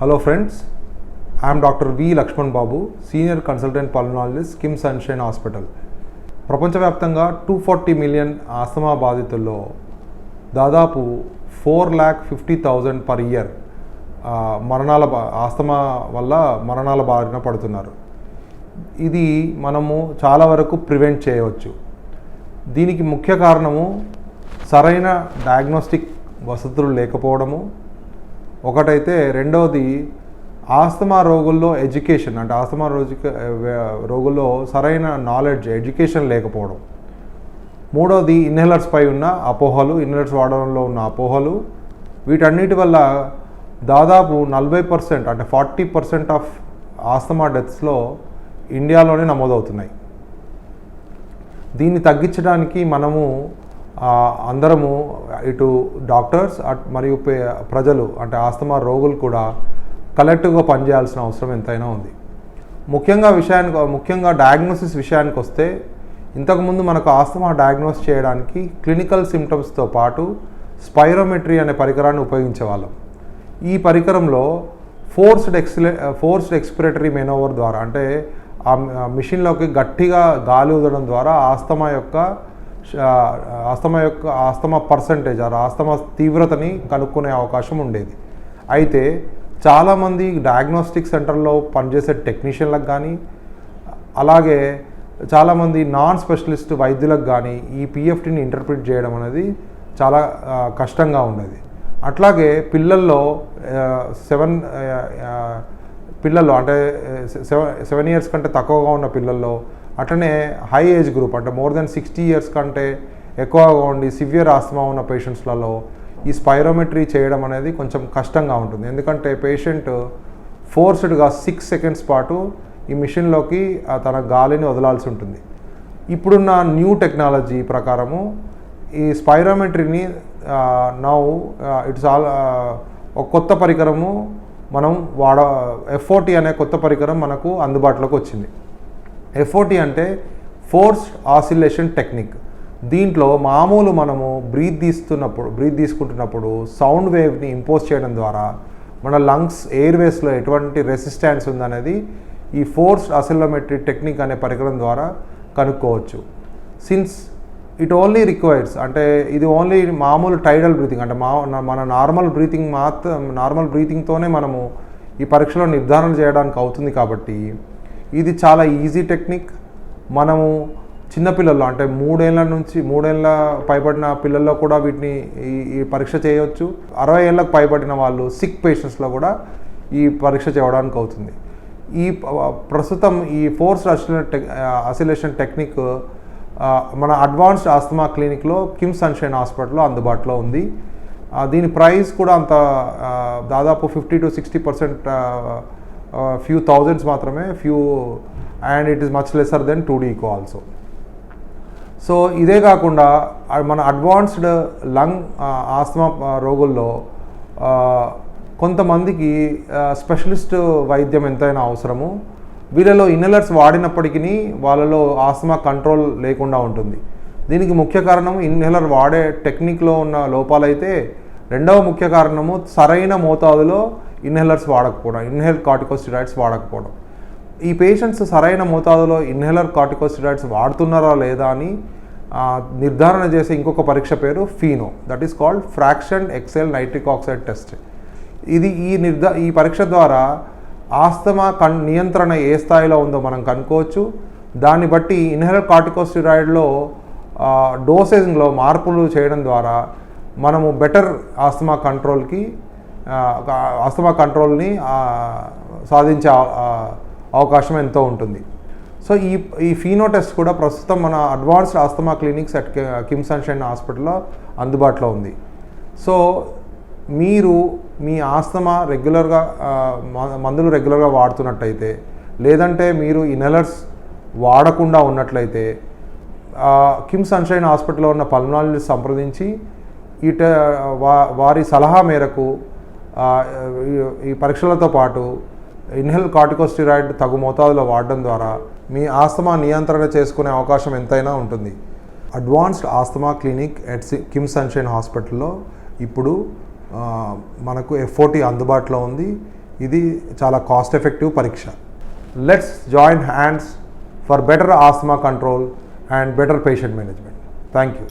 Hello friends I'm doctor V Laxman Babu senior consultant Consultant KIMS sunshine hospital ప్రపంచవ్యాప్తంగా two forty million asthma బాధితుల్లో దాదాపు four lakh fifty thousand per year మరణాల బా- asthma వల్ల మరణాల బారిన పడుతున్నారు. ఇది మనము చాలా వరకు ప్రివెంట్ చేయవచ్చు. దీనికి ముఖ్య కారణము సరైన డయాగ్నోస్టిక్ వసతులు లేకపోవడము ఒకటైతే రెండవది ఆస్తమా రోగుల్లో ఎడ్యుకేషన్ అంటే ఆస్తమా రోజు రోగుల్లో సరైన నాలెడ్జ్ ఎడ్యుకేషన్ లేకపోవడం. మూడవది ఇన్హెలర్స్ పై ఉన్న అపోహలు ఇన్హేలర్స్ వాడడంలో ఉన్న అపోహలు. వీటన్నిటి వల్ల దాదాపు నలభై పర్సెంట్ అంటే ఫార్టీ పర్సెంట్ ఆఫ్ ఆస్తమా డెత్స్లో ఇండియాలోనే నమోదవుతున్నాయి. దీన్ని తగ్గించడానికి మనము అందరము ఇటు డాక్టర్స్ అట్ మరియు పే- ప్రజలు అంటే ఆస్తమా రోగులు కూడా కలెక్టివ్గా పనిచేయాల్సిన అవసరం ఎంతైనా ఉంది. ముఖ్యంగా విషయానికి ముఖ్యంగా డయాగ్నోసిస్ విషయానికి వస్తే ఇంతకుముందు మనకు ఆస్తమా డయాగ్నోస్ చేయడానికి క్లినికల్ సిమ్టమ్స్తో పాటు స్పైరోమెట్రీ అనే పరికరాన్ని ఉపయోగించేవాళ్ళం. ఈ పరికరంలో ఫోర్స్డ్ ఎక్స్లే ఫోర్స్డ్ ఎక్స్పిరేటరీ మెనోవర్ ద్వారా అంటే ఆ మిషన్లోకి గట్టిగా గాలి ఊదడం ద్వారా ఆస్తమా యొక్క ఆస్తమా యొక్క ఆస్తమా పర్సంటేజ్ ఆ ఆస్తమా తీవ్రతని కనుక్కునే అవకాశం ఉండేది. అయితే చాలామంది డయాగ్నోస్టిక్ సెంటర్లో పనిచేసే టెక్నీషియన్లకు కానీ అలాగే చాలామంది నాన్ స్పెషలిస్ట్ వైద్యులకు కానీ ఈ పిఎఫ్టీని ఇంటర్ప్రిట్ చేయడం అనేది చాలా కష్టంగా ఉండేది. అట్లాగే పిల్లల్లో సెవెన్ పిల్లల్లో అంటే సెవెన్ సెవెన్ ఇయర్స్ కంటే తక్కువగా ఉన్న పిల్లల్లో అట్లనే హై ఏజ్ గ్రూప్ అంటే మోర్ దెన్ సిక్స్టీ ఇయర్స్ కంటే ఎక్కువగా ఉండి సివియర్ ఆస్తమా ఉన్న పేషెంట్స్లలో ఈ స్పైరోమెట్రీ చేయడం అనేది కొంచెం కష్టంగా ఉంటుంది. ఎందుకంటే పేషెంట్ ఫోర్స్డ్గా సిక్స్ సెకండ్స్ పాటు ఈ మిషన్లోకి తన గాలిని వదలాల్సి ఉంటుంది. ఇప్పుడున్న న్యూ టెక్నాలజీ ప్రకారము ఈ స్పైరోమెట్రీని నౌ ఇట్స్ ఆల్ ఒక కొత్త పరికరము మనం వాడ ఎఫ్ఓటి అనే కొత్త పరికరం మనకు అందుబాటులోకి వచ్చింది. ఎఫ్ఓటి అంటే ఫోర్స్ ఆసిలేషన్ టెక్నిక్ దీంట్లో మామూలు మనము బ్రీత్ తీస్తున్నప్పుడు బ్రీత్ తీసుకుంటున్నప్పుడు సౌండ్ వేవ్ని ఇంపోజ్ చేయడం ద్వారా మన లంగ్స్ ఎయిర్వేస్లో ఎటువంటి రెసిస్టెన్స్ ఉందనేది ఈ ఫోర్స్ అసిలోమెట్రీ టెక్నిక్ అనే పరికరం ద్వారా కనుక్కోవచ్చు. సిన్స్ ఇట్ ఓన్లీ రిక్వైర్స్ అంటే ఇది ఓన్లీ మామూలు టైడల్ బ్రీతింగ్ అంటే మా మన నార్మల్ బ్రీతింగ్ మాత్రం నార్మల్ బ్రీతింగ్తోనే మనము ఈ పరీక్షలో నిర్ధారణ చేయడానికి అవుతుంది కాబట్టి ఇది చాలా ఈజీ టెక్నిక్ మనము చిన్నపిల్లల్లో అంటే మూడేళ్ళ నుంచి మూడేళ్ళ పైబడిన పిల్లల్లో కూడా వీటిని ఈ పరీక్ష చేయవచ్చు అరవై ఏళ్ళకు పైబడిన వాళ్ళు సిక్ పేషెంట్స్లో కూడా ఈ పరీక్ష చేయడానికి అవుతుంది. ఈ ప్రస్తుతం ఈ ఫోర్స్ టెక్ అసిలేషన్ టెక్నిక్ మన అడ్వాన్స్డ్ ఆస్తమా క్లినిక్లో కిమ్ సన్షైన్ హాస్పిటల్లో అందుబాటులో ఉంది. దీని ప్రైస్ కూడా అంత దాదాపు fifty to sixty percent few thousands మాత్రమే few and it is much lesser than two డీకో also so ఇదే కాకుండా మన అడ్వాన్స్డ్ లంగ్ ఆస్తమా రోగుల్లో కొంతమందికి స్పెషలిస్ట్ వైద్యం ఎంతైనా అవసరము. వీళ్ళలో ఇన్హేలర్స్ వాడినప్పటికీ వాళ్ళలో ఆస్తమా కంట్రోల్ లేకుండా ఉంటుంది. దీనికి ముఖ్య కారణం ఇన్హేలర్ వాడే టెక్నిక్లో ఉన్న లోపాలైతే రెండవ ముఖ్య కారణము సరైన మోతాదులో ఇన్హేలర్స్ వాడకపోవడం ఇన్హేల్ కార్టికోస్టిరాయిడ్స్ వాడకపోవడం. ఈ పేషెంట్స్ సరైన మోతాదులో ఇన్హేలర్ కార్టికోస్టిరాయిడ్స్ వాడుతున్నారా లేదా అని నిర్ధారణ చేసే ఇంకొక పరీక్ష పేరు FeNO. That is called fraction exhaled nitric oxide test ఇది ఈ నిర్ధా ఈ పరీక్ష ద్వారా ఆస్తమా కన్ నియంత్రణ ఏ స్థాయిలో ఉందో మనం కనుక్కోవచ్చు. దాన్ని బట్టి ఇన్హేలర్ కార్టికోస్టిరాయిడ్లో డోసేజ్లో మార్పులు చేయడం ద్వారా మనము బెటర్ ఆస్తమా కంట్రోల్కి ఆస్తమా కంట్రోల్ని సాధించే అవకాశం ఎంతో ఉంటుంది. సో ఈ ఈ ఫీనో టెస్ట్ కూడా ప్రస్తుతం మన advanced asthma clinics at KIMS sunshine హాస్పిటల్లో అందుబాటులో ఉంది. సో మీరు మీ ఆస్తమా రెగ్యులర్గా మ- మందులు రెగ్యులర్గా వాడుతున్నట్టయితే లేదంటే మీరు ఇన్హేలర్స్ వాడకుండా ఉన్నట్లయితే కిమ్ సన్షైన్ హాస్పిటల్లో ఉన్న పల్మనాలజిస్ట్ సంప్రదించి ఇట వా- వారి సలహా మేరకు ఈ- పరీక్షలతో పాటు ఇన్హెల్ కార్టికోస్టిరాయిడ్ తగు మోతాదులో వాడడం ద్వారా మీ ఆస్తమా నియంత్రణ చేసుకునే అవకాశం ఎంతైనా ఉంటుంది. Advanced asthma clinic at KIMS sunshine హాస్పిటల్లో ఇప్పుడు మనకు ఎఫ్ఓటి అందుబాటులో ఉంది. ఇది చాలా కాస్ట్ ఎఫెక్టివ్ పరీక్ష. Let's join hands for better asthma control and better patient management thank you